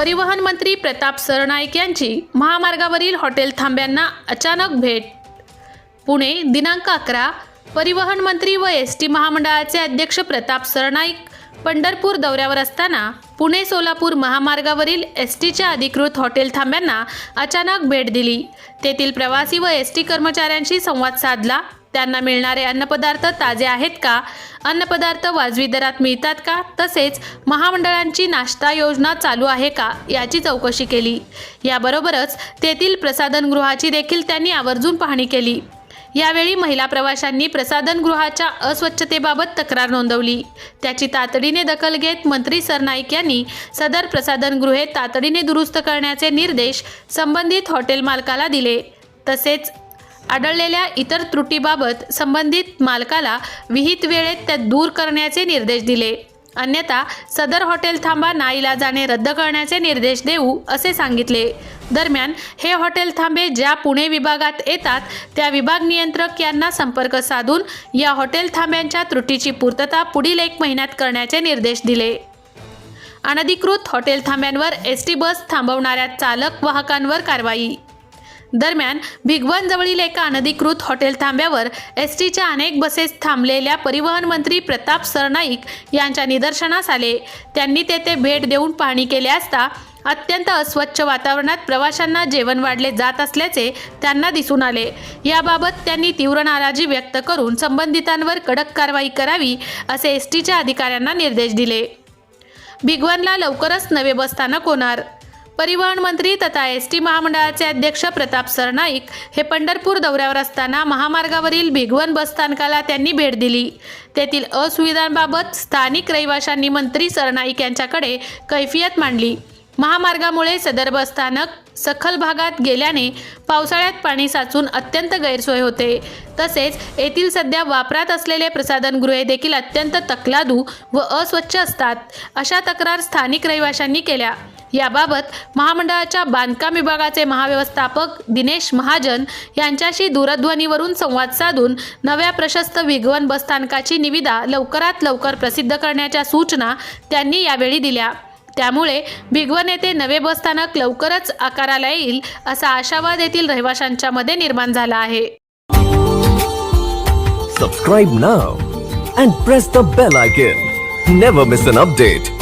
परिवहन मंत्री प्रताप सरनाईक यांची महामार्गावरील हॉटेल थांब्यांना अचानक भेट. पुणे दिनांक अकरा परिवहन मंत्री व एस टी महामंडळाचे अध्यक्ष प्रताप सरनाईक पंढरपूर दौऱ्यावर असताना पुणे सोलापूर महामार्गावरील एस टीच्या अधिकृत हॉटेल थांब्यांना अचानक भेट दिली. तेथील प्रवासी व एस टी कर्मचाऱ्यांशी संवाद साधला. त्यांना मिळणारे अन्नपदार्थ ताजे आहेत का? अन्नपदार्थ वाजवी दरात मिळतात का? तसेच महामंडळांची नाश्ता योजना चालू आहे का? याची चौकशी केली. याबरोबरच तेथील प्रसाधनगृहाची देखील त्यांनी आवर्जून पाहणी केली. यावेळी महिला प्रवाशांनी प्रसाधनगृहाच्या अस्वच्छतेबाबत तक्रार नोंदवली. त्याची तातडीने दखल घेत मंत्री सरनाईक यांनी सदर प्रसाधनगृहे तातडीने दुरुस्त करण्याचे निर्देश संबंधित हॉटेल मालकाला दिले. तसेच आढळलेल्या इतर त्रुटीबाबत संबंधित मालकाला विहित वेळेत त्या दूर करण्याचे निर्देश दिले. अन्यथा सदर हॉटेल थांबा नाईला जाणे रद्द करण्याचे निर्देश देऊ असे सांगितले. दरम्यान हे हॉटेल थांबे ज्या पुणे विभागात येतात त्या विभाग नियंत्रक यांना संपर्क साधून या हॉटेल थांब्यांच्या त्रुटीची पूर्तता पुढील एक महिन्यात करण्याचे निर्देश दिले. अनधिकृत हॉटेल थांब्यांवर एस टी बस थांबवणाऱ्या चालक वाहकांवर कारवाई दरम्यान भिगवण जवळील एका अनधिकृत हॉटेल थांब्यावर एस टीच्या अनेक बसेस थांबलेल्या परिवहन मंत्री प्रताप सरनाईक यांच्या निदर्शनास आले. त्यांनी तेथे भेट देऊन पाहणी केली असता अत्यंत अस्वच्छ वातावरणात प्रवाशांना जेवण वाढले जात असल्याचे त्यांना दिसून आले. याबाबत त्यांनी तीव्र नाराजी व्यक्त करून संबंधितांवर कडक कारवाई करावी असे एस टीच्या अधिकाऱ्यांना निर्देश दिले. भिगवणला लवकरच नवे बसस्थानक होणार. परिवहन मंत्री तथा एस टी महामंडळाचे अध्यक्ष प्रताप सरनाईक हे पंढरपूर दौऱ्यावर असताना महामार्गावरील भिगवण बसस्थानकाला त्यांनी भेट दिली. तेथील असुविधांबाबत स्थानिक रहिवाशांनी मंत्री सरनाईक यांच्याकडे कैफियत मांडली. महामार्गामुळे सदर बसस्थानक सखल भागात गेल्याने पावसाळ्यात पाणी साचून अत्यंत गैरसोय होते. तसेच येथील सध्या वापरात असलेले प्रसाधनगृहे देखील अत्यंत तकलादू व अस्वच्छ असतात अशा तक्रार स्थानिक रहिवाशांनी केल्या. याबाबत महामंडळाच्या बांधकाम विभागाचे महाव्यवस्थापक दिनेश महाजन यांच्याशी दूरध्वनीवरून संवाद साधून नव्या प्रशस्त विगवन बसस्थानकाची निविदा लवकरात लवकर प्रसिद्ध करण्याच्या सूचना त्यांनी यावेळी दिल्या. त्यामुळे भिगवण येथे नवे बसस्थानक लवकरच आकाराला येईल असा आशावाद येथील रहिवाशांच्या मध्ये निर्माण झाला आहे. Subscribe now and press the bell icon never miss an update